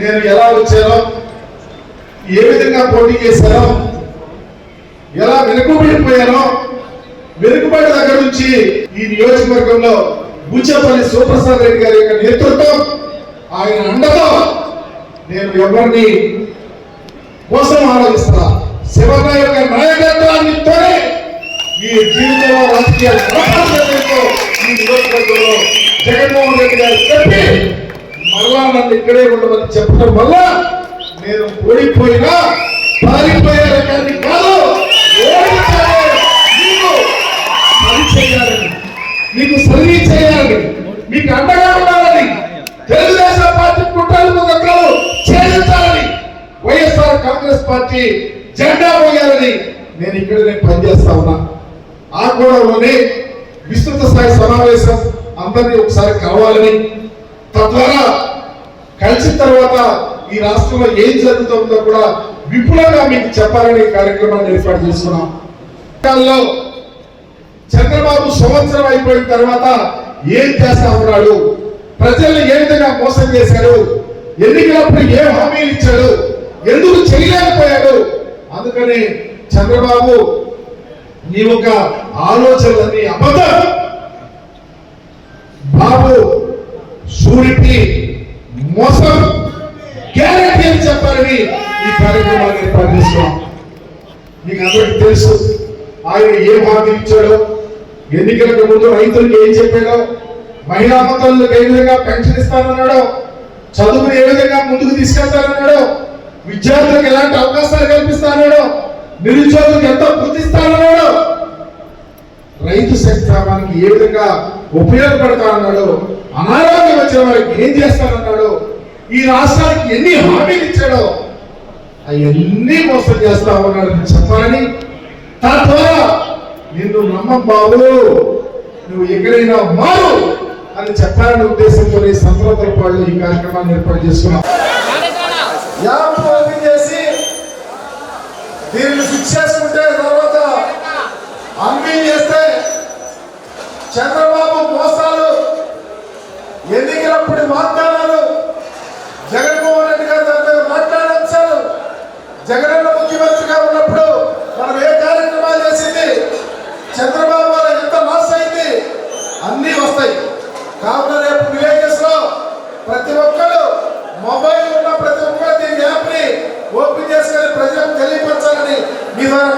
నేను ఎలా వచ్చానో ఏ విధంగా పోటీ చేశానో ఎలా వెనుకబడిపోయానో వెనుకబడి దగ్గర నుంచి ఈ నియోజకవర్గంలో బుచ్చపల్లి సూప్రసాద్ రెడ్డి గారి యొక్క నేతృత్వం ఆయన అండతో నేను ఎవరిని కోసం ఆలోచిస్తా. శివన్న యొక్క నాయకత్వాన్నితోనే ఈ జీవితంలో రాజకీయ ఈ నియోజకవర్గంలో జగన్మోహన్ రెడ్డి గారు చెప్పి మళ్ళా నన్ను ఇక్కడే ఉండమని చెప్పడం వల్ల నేను ఓడిపోయినా పారిపోయే రకాన్ని కాదు ఓడించాలి నీకు పని చేయాలని మీకు సర్వీస్ చేయాలని మీకు అండగా ఉండాలని తెలుగుదేశం పార్టీ కుట్రలు దగ్గర ఛేదించాలని వైఎస్ఆర్ కాంగ్రెస్ పార్టీ జెండా పోయాలని నేను ఇక్కడ నేను పనిచేస్తా ఉన్నా. ఆ కోణంలోనే విస్తృత స్థాయి సమావేశం అందరినీ ఒకసారి కలవాలని తద్వారా కలిసిన తర్వాత ఈ రాష్ట్రంలో ఏం జరుగుతుందో కూడా విపులంగా మీకు చెప్పాలని కార్యక్రమాన్ని ఏర్పాటు చేస్తున్నాం. చంద్రబాబు సంవత్సరం అయిపోయిన తర్వాత ఏం చేస్తా ఉన్నాడు? ప్రజల్ని ఏ విధంగా మోసం చేశాడు? ఎన్నికలప్పుడు ఏ హామీలు ఇచ్చాడు? ఎందుకు చేయలేకపోయాడు? అందుకని చంద్రబాబు నీ ఒక ఆలోచనలన్నీ అబద్ధం. బాబు సూరికి మోసం గ్యారంటీ అని ఈ కార్యక్రమాన్ని ఏర్పాటు చేసుకున్నాం మీకు అందరికీ తెలుసు ఆయన ఏ హామీ ఇచ్చాడో ఎన్నికలకు ముందు రైతులకు ఏం చెప్పాడో మహిళా మతలకు ఏ విధంగా పెన్షన్ ఇస్తానన్నాడో చదువును ఏ విధంగా ముందుకు తీసుకెళ్తానన్నాడో విద్యార్థులకు ఎలాంటి అవకాశాలు కల్పిస్తానన్నాడో నిరుద్యోగులకు ఎంత గుర్తిస్తానన్నాడో రైతు సంక్షేమానికి ఏ విధంగా ఉపయోగపడతానన్నాడో అనారోగ్యం వచ్చిన వారికి ఏం చేస్తానన్నాడో ఈ రాష్ట్రానికి ఎన్ని హామీలు ఇచ్చాడో అవన్నీ మోసం చేస్తా ఉన్నాడు చెప్పాలని తద్వారా నిన్ను నమ్మం బాబు. నువ్వు ఎక్కడైనా మారు అని చెప్పాలనే ఉద్దేశంతో సంప్రదాయ సంతోషాల పాళ్ళు ఈ కార్యక్రమాన్ని ఏర్పాటు చేసుకున్నాం. చేసి దీన్ని ఫిక్స్ చేసుకుంటే తర్వాత అన్వీల్ చేస్తే చంద్రబాబు మోసాలు ఎన్నికలప్పుడు వాగ్దానాలు జగనన్న ముఖ్యమంత్రిగా ఉన్నప్పుడు మనం ఏ కార్యక్రమాలు చేసింది? చంద్రబాబు వల్ల ఎంత లాస్ అయింది? అన్నీ వస్తాయి. కావున రేపు విలేజెస్లో ప్రతి ఒక్కరు మొబైల్ ఉన్న ప్రతి ఒక్కరు దీని యాప్ని ఓపెన్ చేసుకొని ప్రజలకు తెలియపరచాలని మీ ద్వారా